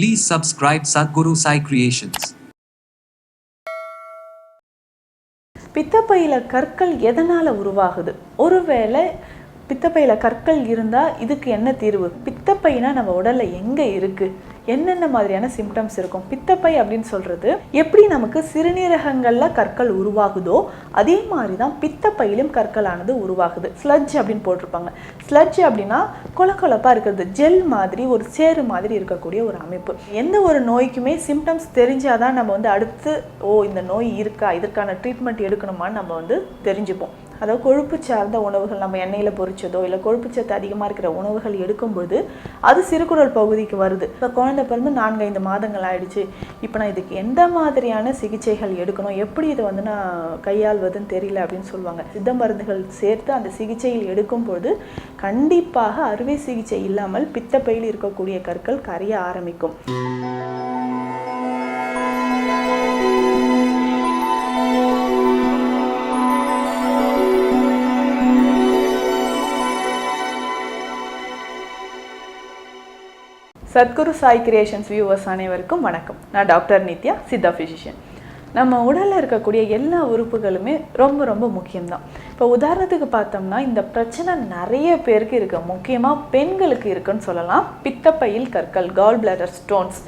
Please subscribe Sadhguru Sai Creations. பித்தப்பையில் கற்கள் எதனால் உருவாகுது? ஒருவேளை பித்தப்பையில் கற்கள் இருந்தால் இதுக்கு என்ன தீர்வு? பித்தப்பைனா நம்ம உடலில் எங்கே இருக்குது என்னென்ன மாதிரியான சிம்டம்ஸ் இருக்கும்? பித்தப்பை அப்படின்னு சொல்கிறது எப்படி நமக்கு சிறுநீரகங்களில் கற்கள் உருவாகுதோ அதே மாதிரி தான் பித்தப்பையிலும் கற்களானது உருவாகுது. ஸ்லட்ஜ் அப்படின்னு போட்டிருப்பாங்க. ஸ்லட்ஜ் அப்படின்னா கொலக்கொலப்பாக இருக்கிறது. ஜெல் மாதிரி ஒரு சேறு மாதிரி இருக்கக்கூடிய ஒரு அமைப்பு. எந்த ஒரு நோய்க்குமே சிம்டம்ஸ் தெரிஞ்சாதான் நம்ம வந்து அடுத்து ஓ இந்த நோய் இருக்கா இதற்கான ட்ரீட்மெண்ட் எடுக்கணுமான்னு நம்ம வந்து தெரிஞ்சுப்போம். அதாவது கொழுப்பு சார்ந்த உணவுகள் நம்ம எண்ணெயில் பொரிச்சதோ இல்லை கொழுப்பு சத்து அதிகமாக இருக்கிற உணவுகள் எடுக்கும்போது அது சிறுகுடல் பகுதிக்கு வருது. இப்போ குழந்தை பிறந்து நான்கு ஐந்து மாதங்கள் ஆயிடுச்சு. இப்போ நான் இதுக்கு எந்த மாதிரியான சிகிச்சைகள் எடுக்கணும்? எப்படி இதை வந்து நான் கையாள்வதுன்னு தெரியல அப்படின்னு சொல்லுவாங்க. சித்த மருந்துகள் சேர்த்து அந்த சிகிச்சையில் எடுக்கும்போது கண்டிப்பாக அறுவை சிகிச்சை இல்லாமல் பித்தப்பையில் இருக்கக்கூடிய கற்கள் கரைய ஆரம்பிக்கும். சத்குரு சாய் கிரியேஷன்ஸ் வியூவர்ஸ் அனைவருக்கும் வணக்கம். நான் டாக்டர் நித்யா சித்தா ஃபிசிஷியன் நம்ம உடலில் இருக்கக்கூடிய எல்லா உறுப்புகளுமே ரொம்ப ரொம்ப முக்கியம்தான். இப்போ உதாரணத்துக்கு பார்த்தோம்னா இந்த பிரச்சனை நிறைய பேருக்கு இருக்கு. முக்கியமாக பெண்களுக்கு இருக்குன்னு சொல்லலாம். பித்தப்பையில் கற்கள் கால் பிளாடர் ஸ்டோன்ஸ்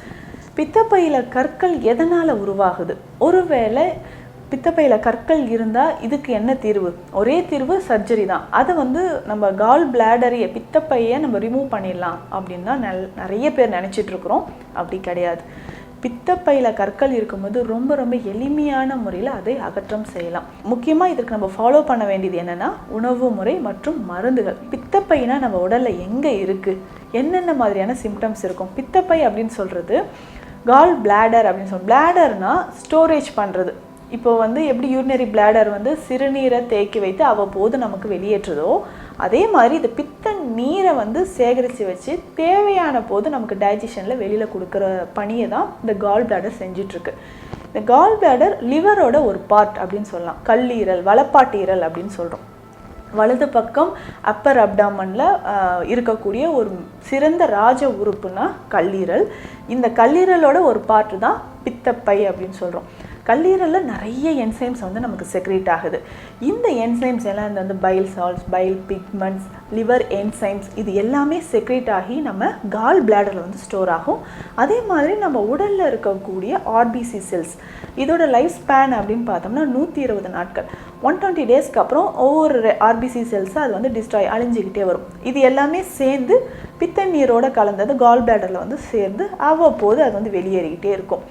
பித்தப்பையில் கற்கள் எதனால் உருவாகுது? ஒருவேளை பித்தப்பையில் கற்கள் இருந்தால் இதுக்கு என்ன தீர்வு? ஒரே தீர்வு சர்ஜரி தான். அதை வந்து நம்ம கால் பிளாடரிய பித்தப்பையை நம்ம ரிமூவ் பண்ணிடலாம் அப்படின்னு தான் நல் நிறைய பேர் நினச்சிட்ருக்குறோம் அப்படி கிடையாது. பித்தப்பையில் கற்கள் இருக்கும்போது ரொம்ப ரொம்ப எளிமையான முறையில் அதை அகற்றம் செய்யலாம். முக்கியமாக இதற்கு நம்ம ஃபாலோ பண்ண வேண்டியது என்னென்னா உணவு முறை மற்றும் மருந்துகள். பித்தப்பைனா நம்ம உடலில் எங்கே இருக்குது என்னென்ன மாதிரியான சிம்டம்ஸ் இருக்கும்? பித்தப்பை அப்படின்னு சொல்கிறது கால் பிளாடர் அப்படின்னு சொல் பிளாடர்னால் ஸ்டோரேஜ் பண்ணுறது இப்போ வந்து எப்படி யூரினரி பிளாடர் வந்து சிறுநீரை தேக்கி வைத்து அவ்வப்போது நமக்கு வெளியேற்றுதோ அதே மாதிரி இந்த பித்த நீரை வந்து சேகரித்து வச்சு தேவையான போது நமக்கு டைஜஷனில் வெளியில் கொடுக்குற பணியை தான் இந்த கால் பிளாடர் செஞ்சிட்ருக்கு. இந்த கால் பிளாடர் லிவரோட ஒரு பார்ட் அப்படின்னு சொல்லலாம். கல்லீரல் வலப்பாட்டீரல் அப்படின்னு சொல்கிறோம் வலது பக்கம் அப்பர் அப்டாமனில் இருக்கக்கூடிய ஒரு சிறந்த ராஜ உறுப்புனா கல்லீரல். இந்த கல்லீரலோட ஒரு பார்ட்டு தான் பித்தப்பை அப்படின்னு சொல்கிறோம் கல்லீரலில் நிறைய என்சைம்ஸ் வந்து நமக்கு செக்ரேட் ஆகுது. இந்த என்சைம்ஸ் எல்லாம் இந்த வந்து bile salts bile pigments liver enzymes இது எல்லாமே செக்ரேட் ஆகி நம்ம கால் பிளாடரில் வந்து ஸ்டோர் ஆகும். அதே மாதிரி நம்ம உடலில் இருக்கக்கூடிய ஆர்பிசி செல்ஸ் இதோட லைஃப் ஸ்பேன் அப்படின்னு பார்த்தோம்னா நூற்றி இருபது நாட்கள் ஒன் டுவெண்ட்டி டேஸ்க்கு அப்புறம் ஒவ்வொரு ஆர்பிசி செல்ஸை அது வந்து டிஸ்ட்ராய் அழிஞ்சிக்கிட்டே வரும். இது எல்லாமே சேர்ந்து பித்த நீரோட கலந்தது கால் பிளாடரில் வந்து சேர்ந்து அவ்வப்போது அது வந்து வெளியேறிக்கிட்டே இருக்கும்.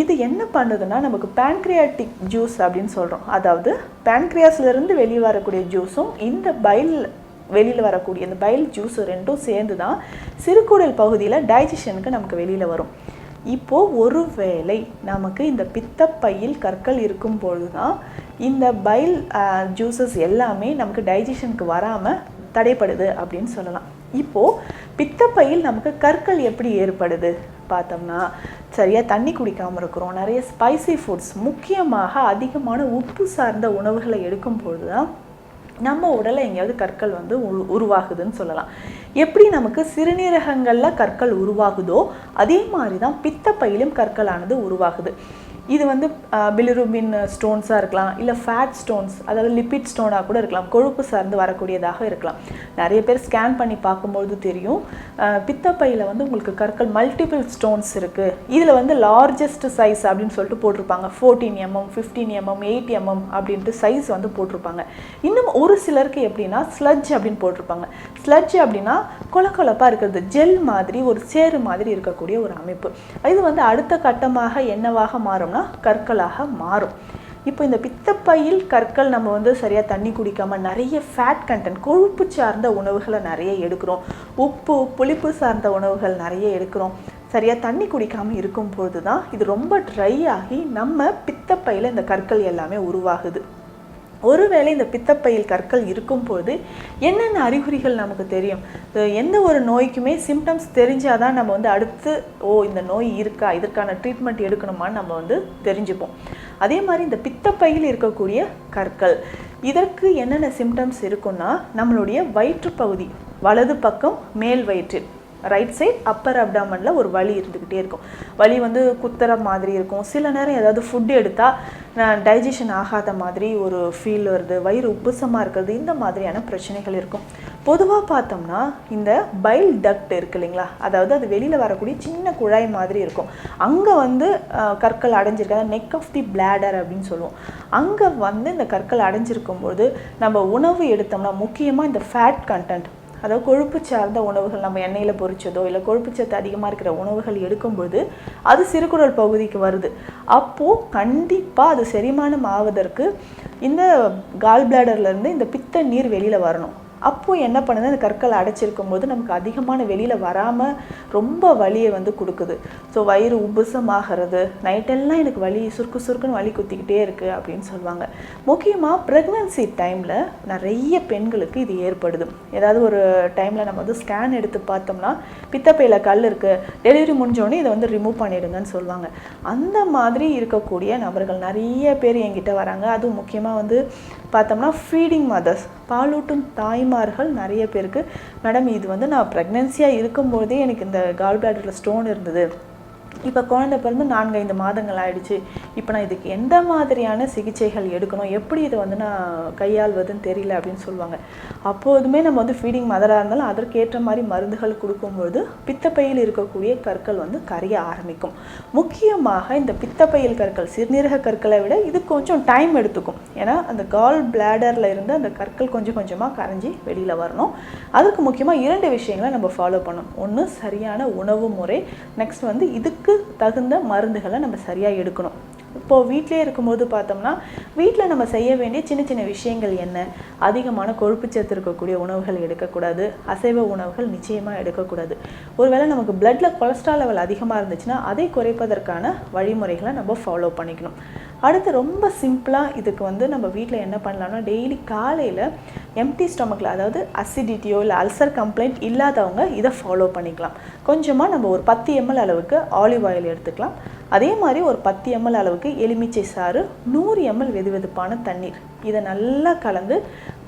இது என்ன பண்ணுதுன்னா நமக்கு பேன்க்ரியாட்டிக் ஜூஸ் அப்படின்னு சொல்கிறோம் அதாவது பேன்க்ரியாஸ்லேருந்து வெளியே வரக்கூடிய ஜூஸும் இந்த பைல் வெளியில் வரக்கூடிய இந்த பைல் ஜூஸ் ரெண்டும் சேர்ந்து தான் சிறுகுடல் பகுதியில் டைஜஷனுக்கு நமக்கு வெளியில் வரும். இப்போது ஒருவேளை நமக்கு இந்த பித்தப்பையில் கற்கள் இருக்கும் பொழுது தான் இந்த பைல் ஜூஸஸ் எல்லாமே நமக்கு டைஜஷனுக்கு வராமல் தடைப்படுது அப்படின்னு சொல்லலாம். இப்போது பித்தப்பையில் நமக்கு கற்கள் எப்படி ஏற்படுது? பார்த்தோம்னா சரியாக தண்ணி குடிக்காமல் இருக்கிறோம். நிறைய ஸ்பைசி ஃபுட்ஸ் முக்கியமாக அதிகமான உப்பு சார்ந்த உணவுகளை எடுக்கும்பொழுது தான் நம்ம உடலை எங்கேயாவது கற்கள் வந்து உ உருவாகுதுன்னு சொல்லலாம். எப்படி நமக்கு சிறுநீரகங்களில் கற்கள் உருவாகுதோ அதே மாதிரி தான் பித்தப்பையிலும் கற்களானது உருவாகுது. இது வந்து பிலிருபின் ஸ்டோன்ஸாக இருக்கலாம் இல்லை ஃபேட் ஸ்டோன்ஸ் அதாவது லிப்பிட் ஸ்டோனாக கூட இருக்கலாம் கொழுப்பு சார்ந்து வரக்கூடியதாக இருக்கலாம். நிறைய பேர் ஸ்கேன் பண்ணி பார்க்கும்பொழுது தெரியும் பித்தப்பையில் வந்து உங்களுக்கு கற்கள் மல்டிபிள் ஸ்டோன்ஸ் இருக்குது இதில் வந்து லார்ஜஸ்ட் சைஸ் அப்படின்னு சொல்லிட்டு போட்டிருப்பாங்க. Fourteen mm fifteen mm eight mm அப்படின்ட்டு சைஸ் வந்து போட்டிருப்பாங்க. இன்னும் ஒரு சிலருக்கு எப்படின்னா ஸ்லட்ஜ் அப்படின்னு போட்டிருப்பாங்க. ஸ்லட்ஜ் அப்படின்னா கொலக்கொலப்பாக இருக்கிறது. ஜெல் மாதிரி ஒரு சேறு மாதிரி இருக்கக்கூடிய ஒரு அமைப்பு. இது வந்து அடுத்த கட்டமாக என்னவாக மாறும் பார்த்தோம்னா கற்களாக மாறும். இப்போ இந்த பித்தப்பையில் கற்கள் நம்ம வந்து சரியாக தண்ணி குடிக்காமல் நிறைய ஃபேட் கண்டென்ட் கொழுப்பு சார்ந்த உணவுகளை நிறைய எடுக்கிறோம். உப்பு புளிப்பு சார்ந்த உணவுகள் நிறைய எடுக்கிறோம். சரியாக தண்ணி குடிக்காமல் இருக்கும்பொழுது தான் இது ரொம்ப ட்ரை ஆகி நம்ம பித்தப்பையில் இந்த கற்கள் எல்லாமே உருவாகுது. ஒருவேளை இந்த பித்தப்பையில் கற்கள் இருக்கும்போது என்னென்ன அறிகுறிகள் நமக்கு தெரியும்? எந்த ஒரு நோய்க்குமே சிம்டம்ஸ் தெரிஞ்சாதான் நம்ம வந்து அடுத்து ஓ இந்த நோய் இருக்கா இதற்கான ட்ரீட்மெண்ட் எடுக்கணுமான்னு நம்ம வந்து தெரிஞ்சுப்போம். அதே மாதிரி இந்த பித்தப்பையில் இருக்கக்கூடிய கற்கள் இதற்கு என்னென்ன சிம்டம்ஸ் இருக்குன்னா நம்மளுடைய வயிற்றுப்பகுதி வலது பக்கம் மேல் வயிற்றில். ரைட் சைட் அப்பர் அப்டாமனில் ஒரு வலி இருந்துக்கிட்டே இருக்கும். வலி வந்து குத்துற மாதிரி இருக்கும். சில நேரம் ஏதாவது ஃபுட் எடுத்தால் டைஜஷன் ஆகாத மாதிரி ஒரு ஃபீல் வருது. வயிறு உப்புசமாக இருக்கிறது. இந்த மாதிரியான பிரச்சனைகள் இருக்கும். பொதுவாக பார்த்தோம்னா இந்த பைல் டக்ட் இருக்கு இல்லைங்களா? அதாவது அது வெளியில் வரக்கூடிய சின்ன குழாய் மாதிரி இருக்கும். அங்கே வந்து கற்கள் அடைஞ்சிருக்கு. நெக் ஆஃப் தி பிளாடர் அப்படின்னு சொல்லுவோம். அங்கே வந்து இந்த கற்கள் அடைஞ்சிருக்கும் போது நம்ம உணவு எடுத்தோம்னா முக்கியமாக இந்த ஃபேட் கண்டென்ட் அதாவது கொழுப்பு சார்ந்த உணவுகள் நம்ம எண்ணெயில் பொறிச்சதோ இல்லை கொழுப்பு சத்து அதிகமாக இருக்கிற உணவுகள் எடுக்கும்போது அது சிறுகுடல் பகுதிக்கு வருது. அப்போது கண்டிப்பாக அது செரிமானம் ஆவதற்கு இந்த கால் பிளாடர்லேருந்து இந்த பித்த நீர் வெளியில் வரணும். அப்போது என்ன பண்ணுது? அந்த கற்களை அடைச்சிருக்கும் போது நமக்கு அதிகமான வெளியில் வராமல் ரொம்ப வலியை வந்து கொடுக்குது. ஸோ வயிறு உபுசமாகிறது நைட்டெல்லாம் எனக்கு வலி சுருக்கு சுருக்குன்னு வலி குத்திக்கிட்டே இருக்குது அப்படின்னு சொல்லுவாங்க. முக்கியமாக ப்ரெக்னன்சி டைமில் நிறைய பெண்களுக்கு இது ஏற்படுது. ஏதாவது ஒரு டைமில் நம்ம வந்து ஸ்கேன் எடுத்து பார்த்தோம்னா பித்தப்பையில் கல் இருக்குது டெலிவரி முடிஞ்சோடனே இதை வந்து ரிமூவ் பண்ணிடுங்கன்னு சொல்லுவாங்க. அந்த மாதிரி இருக்கக்கூடிய நபர்கள் நிறைய பேர் என்கிட்ட வராங்க. அதுவும் முக்கியமாக வந்து பார்த்தோம்னா ஃபீடிங் மதர்ஸ் பாலூட்டும் தாய்மார்கள் நிறைய பேருக்கு. மேடம் இது வந்து நான் ப்ரெக்னென்சியாக இருக்கும்போதே எனக்கு இந்த கால் பிளாடரில் ஸ்டோன் இருந்தது. இப்போ குழந்தை பிறந்து நான்கு ஐந்து மாதங்கள் ஆயிடுச்சு. இப்போ நான் இதுக்கு எந்த மாதிரியான சிகிச்சைகள் எடுக்கணும்? எப்படி இதை வந்து நான் கையாள்வதுன்னு தெரியல அப்படின்னு சொல்லுவாங்க. அப்போதுமே நம்ம வந்து ஃபீடிங் மதராக இருந்தாலும் அதற்கேற்ற மாதிரி மருந்துகள் கொடுக்கும்பொழுது பித்தப்பையில் இருக்கக்கூடிய கற்கள் வந்து கரைய ஆரம்பிக்கும். முக்கியமாக இந்த பித்தப்பையில் கற்கள் சிறுநீரக கற்களை விட இது கொஞ்சம் டைம் எடுத்துக்கும். ஏன்னா அந்த கால் பிளாடரில் இருந்து அந்த கற்கள் கொஞ்சம் கொஞ்சமாக கரைஞ்சி வெளியில் வரணும். அதுக்கு முக்கியமாக இரண்டு விஷயங்களை நம்ம ஃபாலோ பண்ணணும். ஒன்று சரியான உணவு முறை. நெக்ஸ்ட் வந்து இதுக்கு தகுந்த மருந்துகளை நம்ம சரியாக எடுக்கணும். இப்போது வீட்டிலே இருக்கும்போது பார்த்தோம்னா வீட்டில் நம்ம செய்ய வேண்டிய சின்ன சின்ன விஷயங்கள் என்ன? அதிகமான கொழுப்புச்சத்து இருக்கக்கூடிய உணவுகள் எடுக்கக்கூடாது. அசைவ உணவுகள் நிச்சயமாக எடுக்கக்கூடாது. ஒருவேளை நமக்கு பிளட்டில் கொலஸ்ட்ரால் லெவல் அதிகமாக இருந்துச்சுன்னா அதை குறைப்பதற்கான வழிமுறைகளை நம்ம ஃபாலோ பண்ணிக்கணும். அடுத்து ரொம்ப சிம்பிளாக இதுக்கு வந்து நம்ம வீட்டில் என்ன பண்ணலாம்னா டெய்லி காலையில் எம்டி ஸ்டொமக்கில் அதாவது அசிடிட்டியோ இல்லை அல்சர் கம்ப்ளைண்ட் இல்லாதவங்க இதை ஃபாலோ பண்ணிக்கலாம். கொஞ்சமாக நம்ம ஒரு பத்து எம்எல் அளவுக்கு ஆலிவ் ஆயில் எடுத்துக்கலாம். அதே மாதிரி ஒரு பத்து எம்எல் அளவுக்கு எலுமிச்சை சாறு நூறு எம்எல் வெதுவெதுப்பான தண்ணீர். இதை நல்லா கலந்து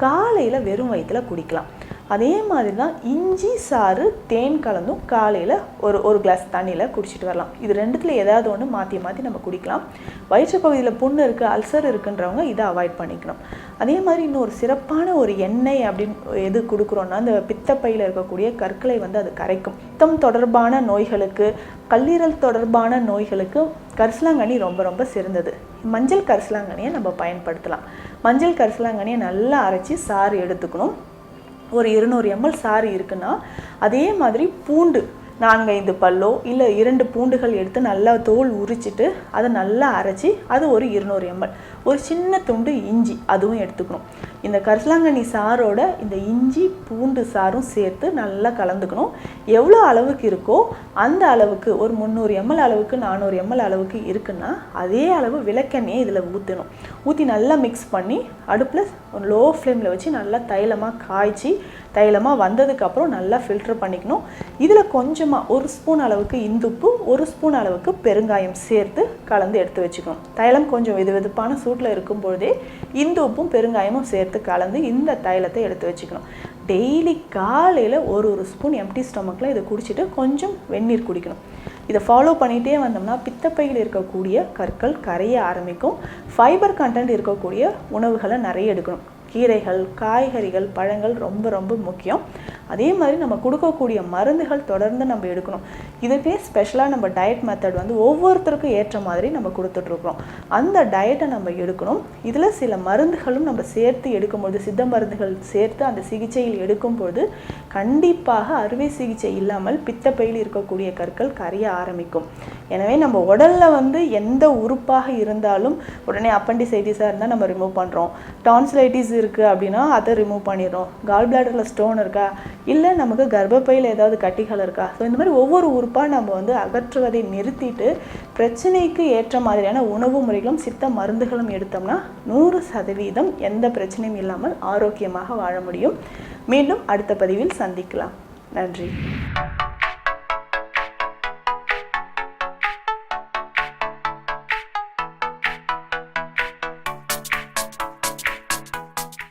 காலையில் வெறும் வயிற்றில் குடிக்கலாம். அதே மாதிரி தான் இஞ்சி சாறு தேன் கலந்தும் காலையில் ஒரு ஒரு கிளாஸ் தண்ணியில் குடிச்சிட்டு வரலாம். இது ரெண்டுத்தில் ஏதாவது ஒன்று மாற்றி மாற்றி நம்ம குடிக்கலாம். வயிற்று பகுதியில் புண்ணு இருக்குது அல்சர் இருக்குன்றவங்க இதை அவாய்ட் பண்ணிக்கணும். அதே மாதிரி இன்னொரு சிறப்பான ஒரு எண்ணெய் அப்படின்னு எது கொடுக்குறோன்னா அந்த பித்தப்பையில் இருக்கக்கூடிய கற்களை வந்து அது கரைக்கும். பித்தம் தொடர்பான நோய்களுக்கு கல்லீரல் தொடர்பான நோய்களுக்கு கரிசலாங்கண்ணி ரொம்ப ரொம்ப சிறந்தது. மஞ்சள் கரிசலாங்கண்ணியை நம்ம பயன்படுத்தலாம். மஞ்சள் கரிசலாங்கண்ணியை நல்லா அரைச்சி சாறு எடுத்துக்கணும். ஒரு இருநூறு எம்எல் சாரி இருக்குன்னா அதே மாதிரி பூண்டு நான்கைந்து பல்லோ இல்லை இரண்டு பூண்டுகள் எடுத்து நல்லா தோல் உரிச்சிட்டு அதை நல்லா அரைச்சி அது ஒரு இருநூறு எம்எல். ஒரு சின்ன துண்டு இஞ்சி அதுவும் எடுத்துக்கணும். இந்த கரிசலாங்கண்ணி சாரோட இந்த இஞ்சி பூண்டு சாரும் சேர்த்து நல்லா கலந்துக்கணும். எவ்வளோ அளவுக்கு இருக்கோ அந்த அளவுக்கு ஒரு முந்நூறு எம்எல் அளவுக்கு நானூறு எம்எல் அளவுக்கு இருக்குன்னா அதே அளவு விளக்கெண்ணெயை இதில் ஊற்றணும் ஊற்றி நல்லா மிக்ஸ் பண்ணி அடுப்பில் லோ ஃப்ளேமில் வச்சு நல்லா தைலமாக காய்ச்சி தைலமாக வந்ததுக்கப்புறம் நல்லா ஃபில்டர் பண்ணிக்கணும். இதில் கொஞ்சம் கொஞ்சமாக ஒரு ஸ்பூன் அளவுக்கு இந்துப்பு ஒரு ஸ்பூன் அளவுக்கு பெருங்காயம் சேர்த்து கலந்து எடுத்து வச்சுக்கணும். தைலம் கொஞ்சம் வெது வெதுப்பான சூட்டில் இருக்கும் பொழுதே இந்து உப்பும் பெருங்காயமும் சேர்த்து கலந்து இந்த தைலத்தை எடுத்து வச்சுக்கணும். டெய்லி காலையில் ஒரு ஒரு ஸ்பூன் எம்டி ஸ்டொமக்கில் இதை குடிச்சிட்டு கொஞ்சம் வெந்நீர் குடிக்கணும். இதை ஃபாலோ பண்ணிகிட்டே வந்தோம்னா பித்தப்பையில் இருக்கக்கூடிய கற்கள் கரைய ஆரம்பிக்கும். ஃபைபர் கண்டென்ட் இருக்கக்கூடிய உணவுகளை நிறைய எடுக்கணும். கீரைகள் காய்கறிகள் பழங்கள் ரொம்ப ரொம்ப முக்கியம். அதே மாதிரி நம்ம கொடுக்கக்கூடிய மருந்துகள் தொடர்ந்து நம்ம எடுக்கணும். இதுக்கே ஸ்பெஷலாக நம்ம டயட் மெத்தட் வந்து ஒவ்வொருத்தருக்கும் ஏற்ற மாதிரி நம்ம கொடுத்துட்ருக்குறோம். அந்த டயட்டை நம்ம எடுக்கணும். இதில் சில மருந்துகளும் நம்ம சேர்த்து எடுக்கும்பொழுது சித்த மருந்துகள் சேர்த்து அந்த சிகிச்சையில் எடுக்கும்பொழுது கண்டிப்பாக அறுவை சிகிச்சை இல்லாமல் பித்தப்பையில் இருக்கக்கூடிய கற்கள் கரைய ஆரம்பிக்கும். எனவே நம்ம உடலில் வந்து எந்த உறுப்பாக இருந்தாலும் உடனே அப்பண்டிசைட்டிஸாக இருந்தால் நம்ம ரிமூவ் பண்ணுறோம் டான்சிலைட்டிஸ் இருக்குது அப்படின்னா அதை ரிமூவ் பண்ணிடுறோம். கால் பிளாடரில் ஸ்டோன் இருக்கா? இல்லை நமக்கு கர்ப்பப்பையில் ஏதாவது கட்டிகள் இருக்கா? ஸோ இந்த மாதிரி ஒவ்வொரு உறுப்பாக நம்ம வந்து அகற்றுவதை நிறுத்திட்டு பிரச்சனைக்கு ஏற்ற மாதிரியான உணவு முறைகளும் சித்த மருந்துகளும் எடுத்தோம்னா நூறு சதவீதம் எந்த பிரச்சனையும் இல்லாமல் ஆரோக்கியமாக வாழ முடியும். மீண்டும் அடுத்த பதிவில் சந்திக்கலாம். நன்றி.